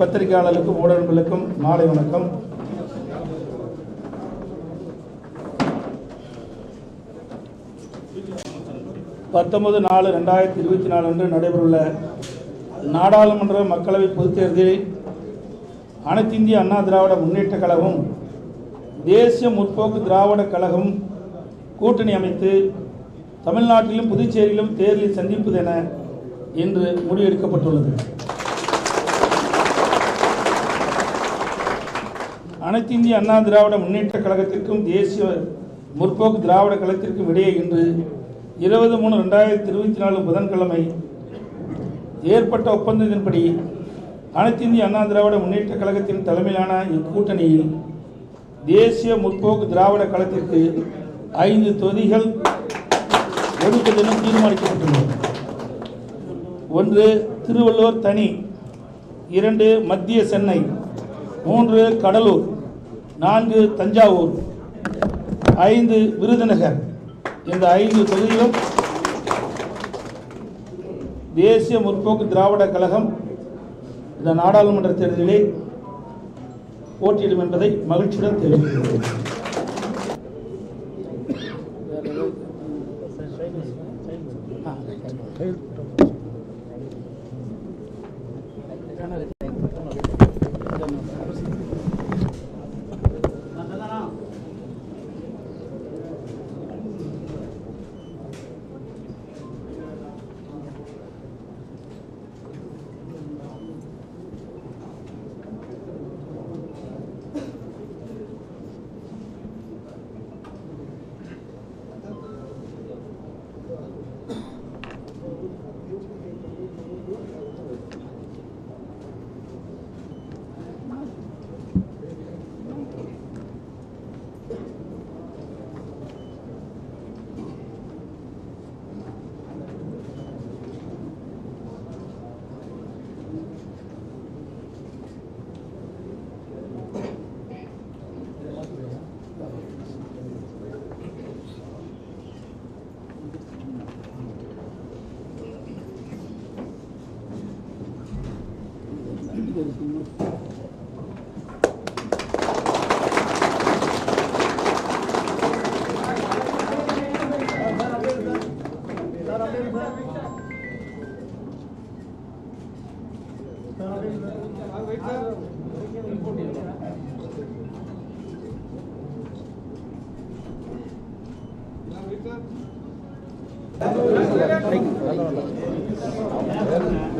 பத்திரிகையாளர்களுக்கும் ஊடகங்களுக்கும் மாலை வணக்கம். பத்தொன்பது நாலு ரெண்டாயிரத்தி இருபத்தி நாலு அன்று நடைபெறவுள்ள நாடாளுமன்ற மக்களவை பொதுத் தேர்தலில் அனைத்து இந்திய அண்ணா திராவிட முன்னேற்றக் கழகம் தேசிய முற்போக்கு திராவிட கழகம் கூட்டணி அமைத்து தமிழ்நாட்டிலும் புதுச்சேரியிலும் தேர்தலை சந்திப்பது என இன்று முடிவெடுக்கப்பட்டுள்ளது. அனைத்து இந்திய அண்ணா திராவிட முன்னேற்ற கழகத்திற்கும் தேசிய முற்போக்கு திராவிட கழகத்திற்கும் இடையே இன்று இருபது மூணு ரெண்டாயிரத்தி இருபத்தி நாலு புதன்கிழமை ஏற்பட்ட ஒப்பந்தத்தின்படி அனைத்து இந்திய அண்ணா திராவிட முன்னேற்ற கழகத்தின் தலைமையிலான இக்கூட்டணியில் தேசிய முற்போக்கு திராவிட கழகத்திற்கு ஐந்து தொகுதிகள் ஒதுக்குவதென தீர்மானிக்கப்பட்டுள்ளது. ஒன்று திருவள்ளூர் தனி இரண்டு மத்திய சென்னை மூன்று கடலூர். நான்கு தஞ்சாவூர் ஐந்து விருதுநகர். இந்த ஐந்து தொகுதியிலும் தேசிய முற்போக்கு திராவிட கழகம் இந்த நாடாளுமன்ற தேர்தலிலே போட்டியிடும் என்பதை மகிழ்ச்சியுடன் தெரிவிக்கிறேன்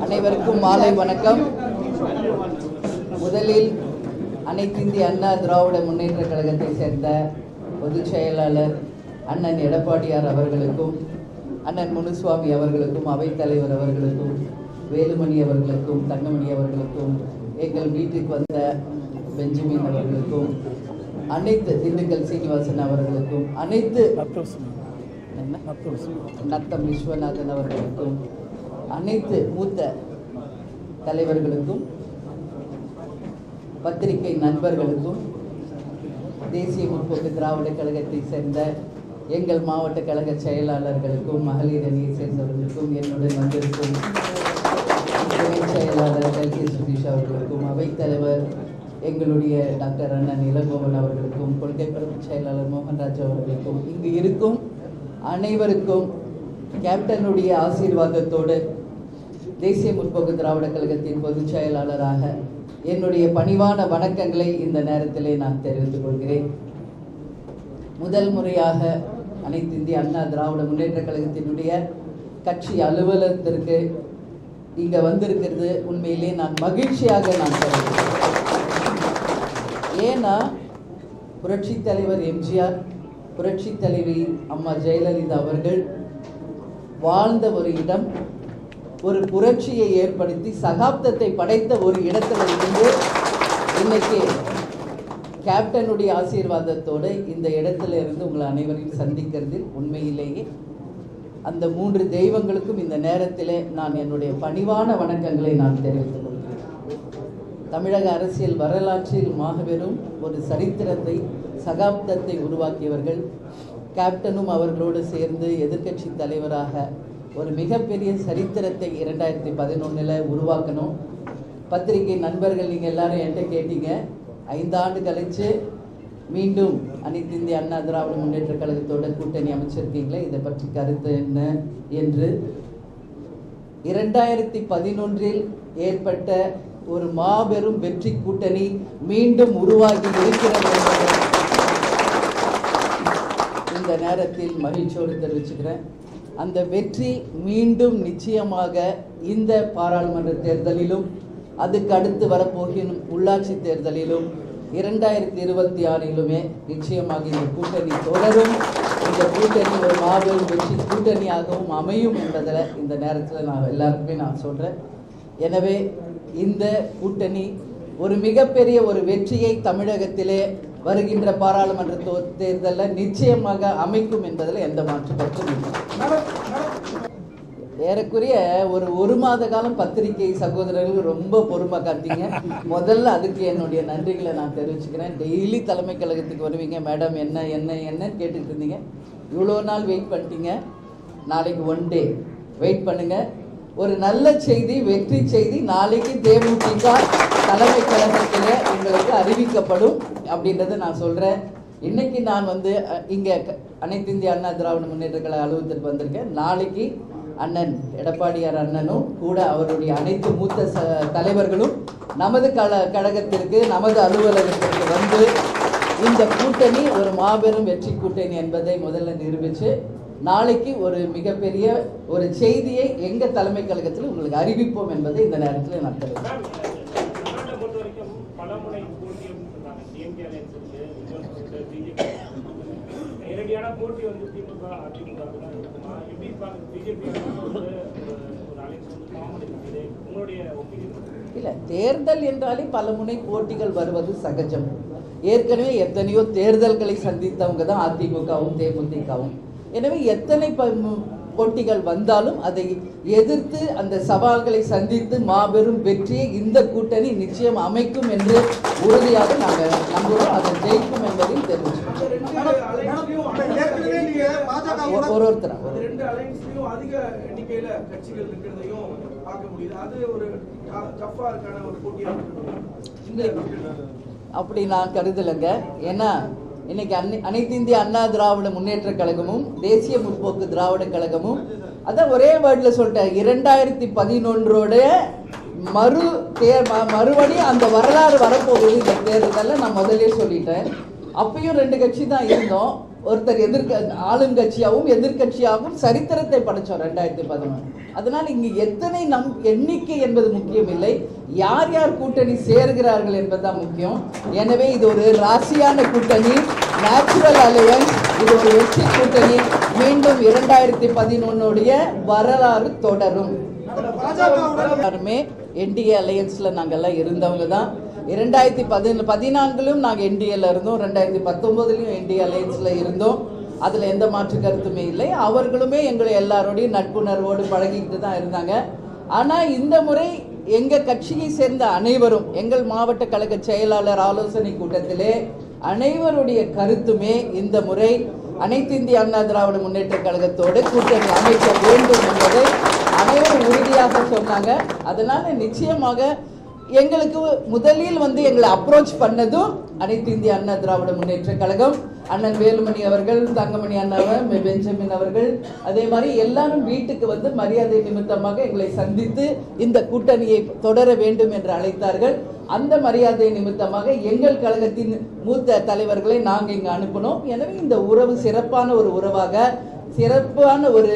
அனைவருக்கும் மாலை வணக்கம். முதலில் அனைத்து இந்திய அண்ணா திராவிட முன்னேற்ற கழகத்தை சேர்ந்த பொதுச் செயலாளர் அண்ணன் எடப்பாடியார் அவர்களுக்கும் அண்ணன் முனுசுவாமி அவர்களுக்கும் அவைத்தலைவர் அவர்களுக்கும் வேலுமணி அவர்களுக்கும் தங்கமணி அவர்களுக்கும் எங்கள் வீட்டுக்கு வந்த பெஞ்சமின் அவர்களுக்கும் அனைத்து திண்டுக்கல் சீனிவாசன் அவர்களுக்கும் அனைத்து நத்தம் விஸ்வநாதன் அவர்களுக்கும் அனைத்து மூத்த தலைவர்களுக்கும் பத்திரிகை நண்பர்களுக்கும் தேசிய முற்போக்கு திராவிட கழகத்தை சேர்ந்த எங்கள் மாவட்ட கழக செயலாளர்களுக்கும் மகளிர் அணியை சேர்ந்தவர்களுக்கும் என்னுடன் வந்திருக்கும் துணை செயலாளர் கே சுதீஷ் அவர்களுக்கும் அவைத்தலைவர் எங்களுடைய டாக்டர் அண்ணன் இளங்கோவன் அவர்களுக்கும் கொள்கை பரப்பு செயலாளர் மோகன்ராஜ் அவர்களுக்கும் இங்கு இருக்கும் அனைவருக்கும் கேப்டனுடைய ஆசீர்வாதத்தோடு தேசிய முற்போக்கு திராவிட கழகத்தின் பொதுச் செயலாளராக என்னுடைய பணிவான வணக்கங்களை இந்த நேரத்திலே நான் தெரிவித்துக் கொள்கிறேன். முதல் முறையாக அனைத்து இந்திய அண்ணா திராவிட முன்னேற்ற கழகத்தினுடைய கட்சி அலுவலகத்திற்கு இங்க வந்திருக்கிறது. உண்மையிலே நான் மகிழ்ச்சியாக நான் சொல்கிறேன் ஏன்னா புரட்சி தலைவர் எம்ஜிஆர் புரட்சி தலைவி அம்மா ஜெயலலிதா அவர்கள் வாழ்ந்த ஒரு இடம் ஒரு புரட்சியை ஏற்படுத்தி சகாப்தத்தை படைத்த ஒரு இடத்துல இருந்து இன்னைக்கு கேப்டனுடைய ஆசீர்வாதத்தோடு இந்த இடத்துல இருந்து உங்களை அனைவரையும் சந்திக்கிறதில் உண்மையிலேயே அந்த மூன்று தெய்வங்களுக்கும் இந்த நேரத்தில் நான் என்னுடைய பணிவான வணக்கங்களை நான் தெரிவித்துக் கொள்கிறேன். தமிழக அரசியல் வரலாற்றில் மாபெரும் ஒரு சரித்திரத்தை சகாப்தத்தை உருவாக்கியவர்கள் கேப்டனும் அவர்களோடு சேர்ந்து எதிர்க்கட்சி தலைவராக ஒரு மிகப்பெரிய சரித்திரத்தை இரண்டாயிரத்தி பதினொன்றில் உருவாக்கணும். பத்திரிகை நண்பர்கள் நீங்கள் எல்லாரும் என்கிட்ட கேட்டீங்க. ஐந்தாண்டு கழிச்சு மீண்டும் அனைத்து இந்திய அண்ணா திராவிட முன்னேற்ற கழகத்தோட கூட்டணி அமைச்சிருக்கீங்களே இதை பற்றி கருத்து என்ன என்று. இரண்டாயிரத்தி பதினொன்றில் ஏற்பட்ட ஒரு மாபெரும் வெற்றி கூட்டணி மீண்டும் உருவாகி இருக்கிறது இந்த நேரத்தில் மகிழ்ச்சியோடு தெரிவிச்சுக்கிறேன். அந்த வெற்றி மீண்டும் நிச்சயமாக இந்த பாராளுமன்ற தேர்தலிலும் அதுக்கு அடுத்து வரப்போகிற உள்ளாட்சி தேர்தலிலும் இரண்டாயிரத்தி இருபத்தி ஆறிலுமே நிச்சயமாக இந்த கூட்டணி தொடரும். இந்த கூட்டணி ஒரு மாபெரும் வெற்றி கூட்டணியாகவும் அமையும் என்பதில் இந்த நேரத்தில் நான் எல்லாருக்குமே நான் சொல்கிறேன் எனவே இந்த கூட்டணி ஒரு மிகப்பெரிய ஒரு வெற்றியை தமிழகத்திலே வருகின்ற பாராளுமன்ற தேர்தலில் நிச்சயமாக அமைக்கும் என்பதில் எந்த மாற்று கருத்தும் இல்லை. ஏறக்குறைய ஒரு ஒரு மாத காலம் பத்திரிகை சகோதரர்கள் ரொம்ப பொறுமை காத்தீங்க முதல்ல அதுக்கு என்னுடைய நன்றிகளை நான் தெரிவிச்சுக்கிறேன். டெய்லி தலைமை கழகத்துக்கு வருவீங்க மேடம் என்ன என்ன என்னன்னு கேட்டுக்கிட்டு இருந்தீங்க. இவ்வளோ நாள் வெயிட் பண்ணிட்டீங்க. நாளைக்கு ஒன் டே வெயிட் பண்ணுங்கள் ஒரு நல்ல செய்தி வெற்றி செய்தி. நாளைக்கு தேமுதிக தலைமை கழகத்தில் எங்களுக்கு அறிவிக்கப்படும் அப்படின்றத நான் சொல்கிறேன் இன்னைக்கு நான் வந்து இங்கே அனைத்து இந்திய அண்ணா திராவிட முன்னேற்ற கழக அலுவலகத்திற்கு வந்திருக்கேன். நாளைக்கு அண்ணன் எடப்பாடியார் அண்ணனும் கூட அவருடைய அனைத்து மூத்த ச தலைவர்களும் நமது கழ கழகத்திற்கு நமது அலுவலகத்திற்கு வந்து இந்த கூட்டணி ஒரு மாபெரும் வெற்றி கூட்டணி என்பதை முதல்ல நிரூபித்து நாளைக்கு ஒரு மிகப்பெரிய ஒரு செய்தியை எங்க தலைமை கழகத்தில் உங்களுக்கு அறிவிப்போம் என்பதை இந்த நேரத்தில் நான் தெரிவிக்கிறேன். மேம், தமிழ்நாட்டை பொறுத்த வரைக்கும் பலமுனை போட்டி அப்படின்னு சொல்றாங்க டிஎம்கே அலையன்ஸ் இருக்கு விஜய் இருக்கு பிஜேபி நேரடியான போட்டி வந்து திமுக அதிமுக தான் இருக்குமா? எப்படி பாருங்க பிஜேபி வந்து ஒரு ஒரு அலையன்ஸ் வந்து ஃபார்ம் பண்ணிருக்குது? உங்களுடைய ஒப்பீனியன் இல்லை தேர்தல் என்றாலே பல முனை போட்டிகள் வருவது சகஜம். ஏற்கனவே எத்தனையோ தேர்தல்களை சந்தித்தவங்க தான் அதிமுகவும் தேமுதிகவும். எனவே எத்தனை போட்டிகள் வந்தாலும் அதை எதிர்த்து அந்த சவால்களை சந்தித்து மாபெரும் வெற்றியை இந்த கூட்டணி நிச்சயம் அமைக்கும் என்று உறுதியாக நாங்கள் நம்புகிறோம். அதை ஜெயிக்கும் என்பதையும் தெரிவிச்சுக்கிறோம். ஒரு ஒரு ஒருத்தரா அப்படி நான் கருதலைங்க. ஏன்னா இன்னைக்கு அன்னை அனைத்து இந்திய அண்ணா திராவிட முன்னேற்ற கழகமும் தேசிய முற்போக்கு திராவிட கழகமும் அதான் ஒரே வேர்டில் சொல்லிட்டேன் இரண்டாயிரத்தி பதினொன்றோட மறு தேர் ம- மறுபடியும் அந்த வரலாறு வரப்போகுது. இந்த தேர்தலில் நான் முதலே சொல்லிட்டேன். அப்பயும் ரெண்டு கட்சி தான் இருந்தோம். ஒருத்தர் எதிர்க்க ஆளுங்கட்சியாகவும் எதிர்க்கட்சியாகவும் சரித்திரத்தை படைச்சோம் ரெண்டாயிரத்தி பதினொன்று. அதனால் இங்கு எத்தனை நம் எண்ணிக்கை என்பது முக்கியம் இல்லை யார் யார் கூட்டணி சேர்கிறார்கள் என்பதுதான் முக்கியம். எனவே இது ஒரு ராசியான கூட்டணி. நேச்சுரல் அலையன்ஸ் இது ஒரு வெற்றி கூட்டணி மீண்டும் இரண்டாயிரத்தி பதினொன்னுடைய வரலாறு தொடரும். எல்லாருமே என்டிஏ அலையன்ஸில் நாங்கள்லாம் இருந்தவங்க தான். இரண்டாயிரத்தி பதின பதினான்கிலும் நாங்கள் என்டிஏல இருந்தோம். ரெண்டாயிரத்தி பத்தொம்போதுலையும் என்டிஏ அலையன்ஸில் இருந்தோம். அதில் எந்த மாற்று கருத்துமே இல்லை. அவர்களுமே எங்களை எல்லாரோடையும் நட்புணர்வோடு பழகிக்கிட்டு தான் இருந்தாங்க. ஆனால் இந்த முறை எங்கள் கட்சியை சேர்ந்த அனைவரும் எங்கள் மாவட்ட கழக செயலாளர் ஆலோசனை கூட்டத்திலே அனைவருடைய கருத்துமே இந்த முறை அனைத்து இந்திய அண்ணா திராவிட முன்னேற்ற கழகத்தோடு கூட்டணி அமைக்க வேண்டும் என்பதை அனைவரும் உறுதியாக சொன்னாங்க. அதனால நிச்சயமாக எங்களுக்கு முதலில் வந்து எங்களை அப்ரோச் பண்ணதும் அனைத்து இந்திய அண்ணா திராவிட முன்னேற்ற கழகம் அண்ணன் வேலுமணி அவர்கள் தங்கமணி அண்ணா மெ- பெஞ்சமின் அவர்கள் அதே மாதிரி எல்லாரும் வீட்டுக்கு வந்து மரியாதை நிமித்தமாக எங்களை சந்தித்து இந்த கூட்டணியை தொடர வேண்டும் என்று அழைத்தார்கள். அந்த மரியாதை நிமித்தமாக எங்கள் கழகத்தின் மூத்த தலைவர்களை நாங்கள் இங்கு அனுப்பினோம். எனவே இந்த உறவு சிறப்பான ஒரு உறவாக சிறப்பான ஒரு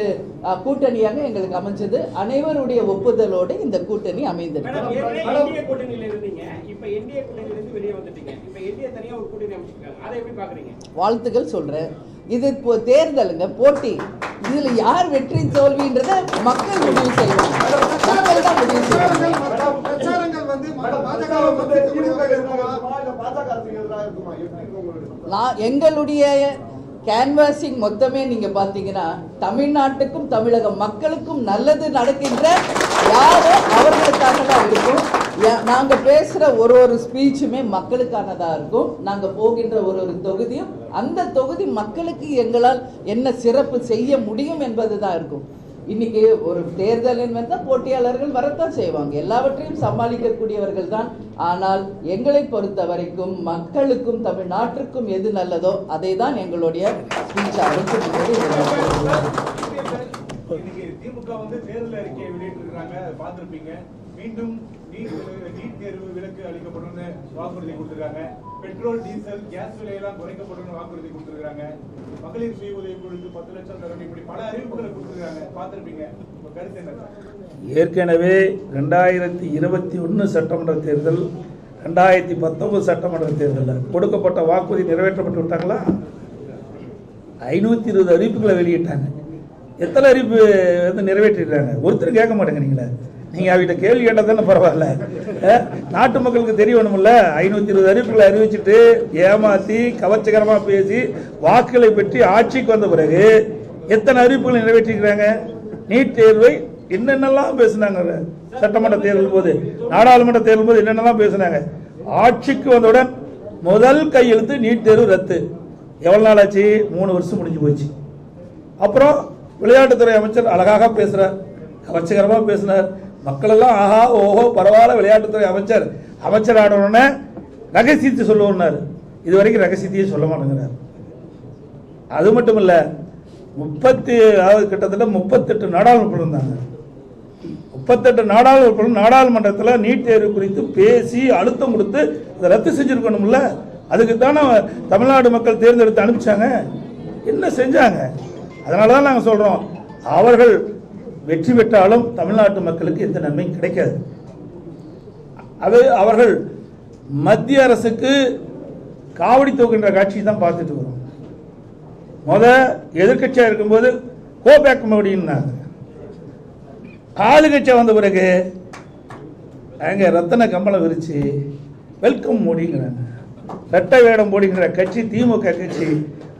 கூட்டணியாக எங்களுக்கு அமைஞ்சது. அனைவருடைய ஒப்புதலோடு இந்த கூட்டணி அமைந்திருக்கு மேடம் ஏற்கனவே என்டிஏ கூட்டணியில இருந்தீங்க. இப்ப என்டிஏ கூட்டணியில இருந்து வெளியே வந்துட்டீங்க. இப்ப என்டிஏ தனியா ஒரு கூட்டணி அமைச்சிருக்காங்க. அதை எப்படி பாக்குறீங்க? வாழ்த்துக்கள் சொல்றேன். இது இப்போ தேர்தலுங்க போட்டி. இதுல யார் வெற்றி தோல்வின்றத மக்கள் முடிவு செய்வாங்க. மக்கள் தான் முடிவு செய்வாங்க. நான் எங்களுடைய கேன்வாசிங் மொத்தமே நீங்க பாத்தீங்கன்னா தமிழ்நாட்டுக்கும் தமிழக மக்களுக்கும் நல்லது நடக்கின்ற யாரோ அவர்களுக்காக தான் இருக்கும் நாங்க பேசுற ஒரு ஒரு ஸ்பீச்சுமே மக்களுக்கானதா இருக்கும். நாங்க போகின்ற ஒரு ஒரு தொகுதியும் அந்த தொகுதி மக்களுக்கு எங்களால் என்ன சிறப்பு செய்ய முடியும் என்பது தான் இருக்கும். இன்னைக்கு ஒரு தேர்தலின் வந்து போட்டியாளர்கள் வரத்தான் செய்வாங்க. எல்லாவற்றையும் சமாளிக்கக்கூடியவர்கள் தான். ஆனால் எங்களை பொறுத்த வரைக்கும் மக்களுக்கும் தமிழ்நாட்டிற்கும் எது நல்லதோ அதை தான் எங்களுடைய ஸ்பீச் திமுக வந்து தேர்தல் அறிக்கையை வெளியிட்டிருக்காங்க அதை மீண்டும் நீட் நீட் தேர்வு விலக்கு அளிக்கப்படும் வாக்குறுதி கொடுத்துருக்காங்க. பெட்ரோல் டீசல் கேஸ் விலையெல்லாம் குறைக்கப்படும் வாக்குறுதி கொடுத்துருக்காங்க மகளிர் சுய உதவி குழுக்கு பத்து லட்சம் தரணும். இப்படி பல அறிவிப்புகளை கொடுத்துருக்காங்க. பார்த்துருப்பீங்க. கருத்து என்ன? ஏற்கனவே ரெண்டாயிரத்தி இருபத்தி ஒன்று சட்டமன்ற தேர்தல் ரெண்டாயிரத்தி பத்தொன்பது சட்டமன்ற தேர்தலில் கொடுக்கப்பட்ட வாக்குறுதி நிறைவேற்றப்பட்டு விட்டாங்களா? ஐநூற்றி இருபது அறிவிப்புகளை வெளியிட்டாங்க. எத்தனை அறிவிப்பு வந்து நிறைவேற்றிடுறாங்க ஒருத்தர் கேட்க மாட்டேங்கிறீங்களே. நீங்கள் அவகிட்ட கேள்வி கேட்டால் தானே பரவாயில்ல. நாட்டு மக்களுக்கு தெரியணும்ல. ஐநூற்றி இருபது அறிவிப்புகளை அறிவிச்சுட்டு ஏமாற்றி கவர்ச்சிகரமாக பேசி வாக்குகளை பெற்று ஆட்சிக்கு வந்த பிறகு எத்தனை அறிவிப்புகளை நிறைவேற்றிருக்கிறாங்க? நீட் தேர்வை என்னென்னலாம் பேசுனாங்க? சட்டமன்ற தேர்தல் போது நாடாளுமன்ற தேர்தல் போது என்னென்னலாம் பேசுனாங்க? ஆட்சிக்கு வந்தவுடன் முதல் கையெழுத்து நீட் தேர்வு ரத்து. எவ்வளோ நாள் ஆச்சு? மூணு வருஷம் முடிஞ்சு போச்சு. அப்புறம் விளையாட்டுத்துறை அமைச்சர் அழகாக பேசுகிறார் கவர்ச்சிகரமாக பேசினார். மக்களெல்லாம் ஆஹா ஓஹோ பரவாயில்ல விளையாட்டுத்துறை அமைச்சர். அமைச்சர் ஆனவுடனே ரகசியத்தை சொல்லுவோம்னாரு. இது வரைக்கும் ரகசியத்தையே சொல்ல மாட்டேங்கிறார். அது மட்டும் இல்லை முப்பத்தி அதாவது கிட்டத்தட்ட முப்பத்தெட்டு நாடாளுமன்றம் இருந்தாங்க. முப்பத்தெட்டு நாடாளுமன்றம் நாடாளுமன்றத்தில் நீட் தேர்வு குறித்து பேசி அழுத்தம் கொடுத்து அதை ரத்து செஞ்சுருக்கணும்ல? அதுக்கு தானே தமிழ்நாடு மக்கள் தேர்ந்தெடுத்து அனுப்பிச்சாங்க. என்ன செஞ்சாங்க? அதனால தான் நாங்கள் சொல்கிறோம் அவர்கள் வெற்றி பெற்றாலும் தமிழ்நாட்டு மக்களுக்கு எந்த நன்மையும் கிடைக்காது. அது அவர்கள் மத்திய அரசுக்கு காவடி தூக்குகின்ற காட்சி தான் பார்த்துட்டு வரும். முத எதிர்க்கட்சியாக இருக்கும்போது கோ பேக் மோடின்னாங்க ஆளுங்கட்சியாக வந்த பிறகு அங்கே ரத்தன கம்பளம் விரிச்சு வெல்கம் மோடிங்கிறாங்க. ரெட்டை வேடம் போடுகின்ற கட்சி திமுக கட்சி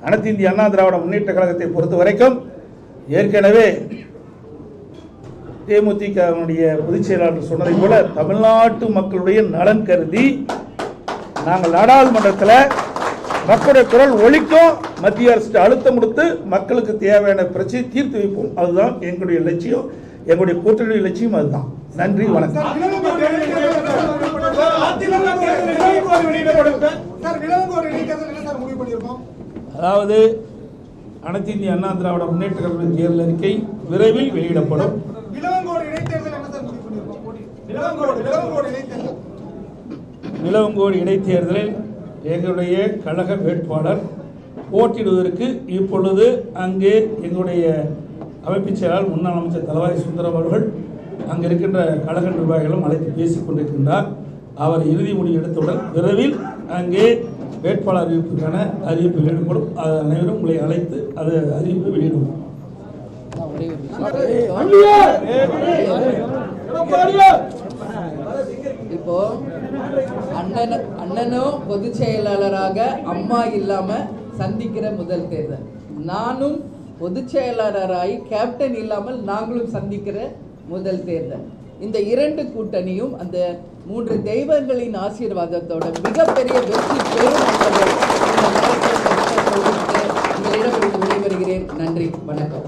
அனைத்து இந்திய அண்ணா திராவிட முன்னேற்ற கழகத்தை பொறுத்த வரைக்கும் ஏற்கனவே தேமுதிகவுடைய பொதுச் செயலாளர் சொன்னதை போல தமிழ்நாட்டு மக்களுடைய நலன் கருதி நாங்கள் நாடாளுமன்றத்தில் மக்களுடைய குரல் ஒலிக்கும் மத்திய அரசு அழுத்தம் கொடுத்து மக்களுக்கு தேவையான பிரச்சனை தீர்த்து வைப்போம். அதுதான் எங்களுடைய லட்சியம். எங்களுடைய கூட்டணி லட்சியம் அதுதான். நன்றி வணக்கம். அதாவது அனைத்து இந்திய அண்ணா திராவிட முன்னேற்ற கழகத்தின் தேர்தல் அறிக்கை விரைவில் வெளியிடப்படும். இடைத்தேர்தல் என்ன சார் முடிவு பண்ணியிருக்கோம்? இடைத்தேர்தல் நிலவங்கோடு இடைத்தேர்தலில் எங்களுடைய கழக வேட்பாளர் போட்டியிடுவதற்கு இப்பொழுது அங்கே எங்களுடைய அமைப்புச் செயலாளர் முன்னாள் அமைச்சர் தலவாய் சுந்தரம் அவர்கள் அங்கே இருக்கின்ற கழக நிர்வாகிகளும் அழைத்து பேசிக் கொண்டிருக்கின்றார். அவர் இறுதி முடிவு எடுத்தவுடன் விரைவில் அங்கே வேட்பாளர் அறிவிப்புக்கான அறிவிப்பு வெளியிடப்படும். அது அனைவரும் உங்களை அழைத்து அது அறிவிப்பு வெளியிடுவோம். இப்போ அண்ணன் அண்ணனும் பொதுச் செயலாளராக அம்மா இல்லாம சந்திக்கிற முதல் தேர்தல். நானும் பொதுச் செயலாளராகி கேப்டன் இல்லாமல் நாங்களும் சந்திக்கிற முதல் தேர்தல். இந்த இரண்டு கூட்டணியும் அந்த மூன்று தெய்வங்களின் ஆசீர்வாதத்தோட மிகப்பெரிய வெற்றி பெறும் நன்றி வணக்கம்.